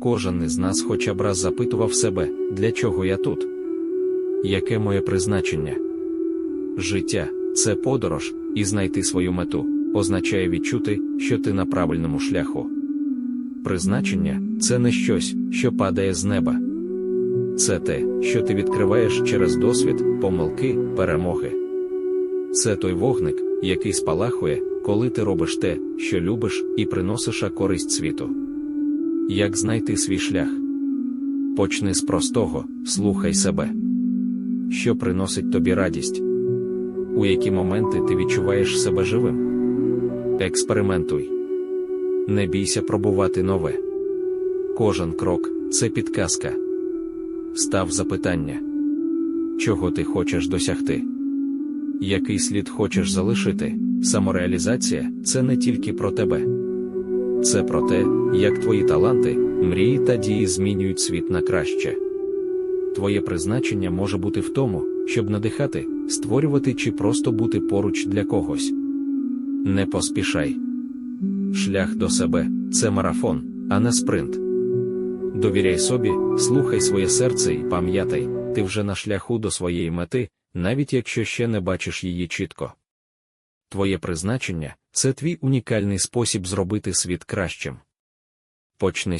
Кожен із нас хоча б раз запитував себе, для чого я тут? Яке моє призначення? Життя це подорож, і знайти свою мету означає відчути, що ти на правильному шляху. Призначення це не щось, що падає з неба. Це те, що ти відкриваєш через досвід, помилки, перемоги. Це той вогник, який спалахує, коли ти робиш те, що любиш, і приносиш користь світу. Як знайти свій шлях? Почни з простого, слухай себе. Що приносить тобі радість? У які моменти ти відчуваєш себе живим? Експериментуй. Не бійся пробувати нове. Кожен крок це підказка. Став запитання. Чого ти хочеш досягти? Який слід хочеш залишити? Самореалізація це не тільки про тебе. Це про те, як твої таланти, мрії та дії змінюють світ на краще. Твоє призначення може бути в тому, щоб надихати, створювати чи просто бути поруч для когось. Не поспішай. Шлях до себе це марафон, а не спринт. Довіряй собі, слухай своє серце і пам'ятай, ти вже на шляху до своєї мети, навіть якщо ще не бачиш її чітко. Твоє призначення це твій унікальний спосіб зробити світ кращим. Почни